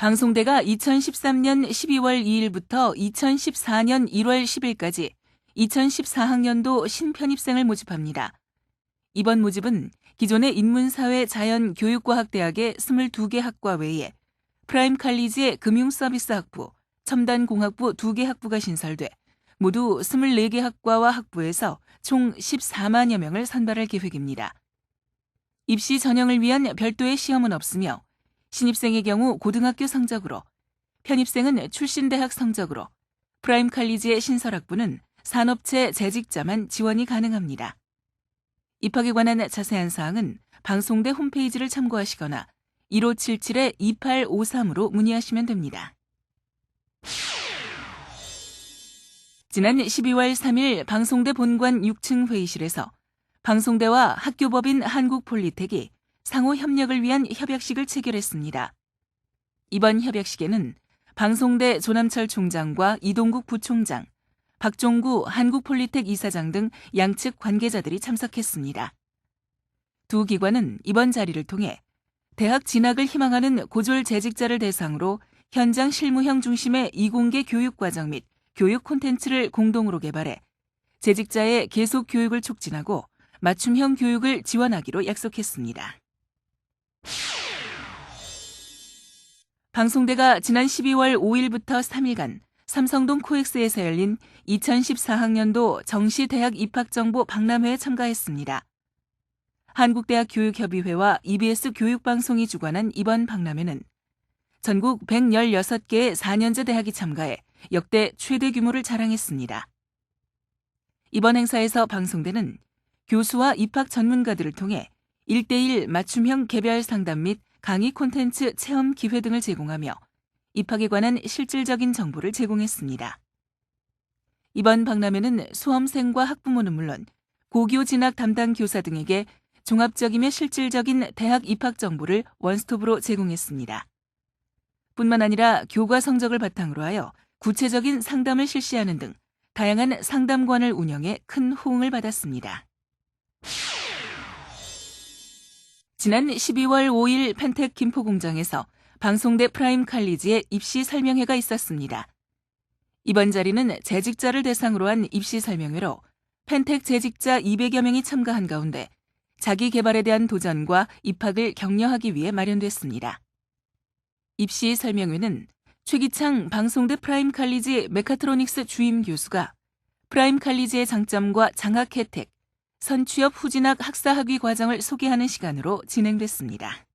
방송대가 2013년 12월 2일부터 2014년 1월 10일까지 2014학년도 신편입생을 모집합니다. 이번 모집은 기존의 인문사회 자연교육과학대학의 22개 학과 외에 프라임 칼리지의 금융서비스 학부, 첨단공학부 2개 학부가 신설돼 모두 24개 학과와 학부에서 총 14만여 명을 선발할 계획입니다. 입시 전형을 위한 별도의 시험은 없으며 신입생의 경우 고등학교 성적으로, 편입생은 출신 대학 성적으로, 프라임 칼리지의 신설학부는 산업체 재직자만 지원이 가능합니다. 입학에 관한 자세한 사항은 방송대 홈페이지를 참고하시거나 1577-2853으로 문의하시면 됩니다. 지난 12월 3일 방송대 본관 6층 회의실에서 방송대와 학교법인 한국폴리텍이 상호 협력을 위한 협약식을 체결했습니다. 이번 협약식에는 방송대 조남철 총장과 이동국 부총장, 박종구 한국폴리텍 이사장 등 양측 관계자들이 참석했습니다. 두 기관은 이번 자리를 통해 대학 진학을 희망하는 고졸 재직자를 대상으로 현장 실무형 중심의 이공계 교육 과정 및 교육 콘텐츠를 공동으로 개발해 재직자의 계속 교육을 촉진하고 맞춤형 교육을 지원하기로 약속했습니다. 방송대가 지난 12월 5일부터 3일간 삼성동 코엑스에서 열린 2014학년도 정시 대학 입학 정보 박람회에 참가했습니다. 한국대학 교육협의회와 EBS 교육방송이 주관한 이번 박람회는 전국 116개의 4년제 대학이 참가해 역대 최대 규모를 자랑했습니다. 이번 행사에서 방송대는 교수와 입학 전문가들을 통해 1대1 맞춤형 개별 상담 및 강의 콘텐츠 체험 기회 등을 제공하며 입학에 관한 실질적인 정보를 제공했습니다. 이번 박람회는 수험생과 학부모는 물론 고교 진학 담당 교사 등에게 종합적이며 실질적인 대학 입학 정보를 원스톱으로 제공했습니다. 뿐만 아니라 교과 성적을 바탕으로 하여 구체적인 상담을 실시하는 등 다양한 상담관을 운영해 큰 호응을 받았습니다. 지난 12월 5일 펜텍 김포 공장에서 방송대 프라임 칼리지의 입시 설명회가 있었습니다. 이번 자리는 재직자를 대상으로 한 입시 설명회로 펜텍 재직자 200여 명이 참가한 가운데 자기 개발에 대한 도전과 입학을 격려하기 위해 마련됐습니다. 입시 설명회는 최기창 방송대 프라임 칼리지 메카트로닉스 주임 교수가 프라임 칼리지의 장점과 장학 혜택, 선취업 후진학 학사학위 과정을 소개하는 시간으로 진행됐습니다.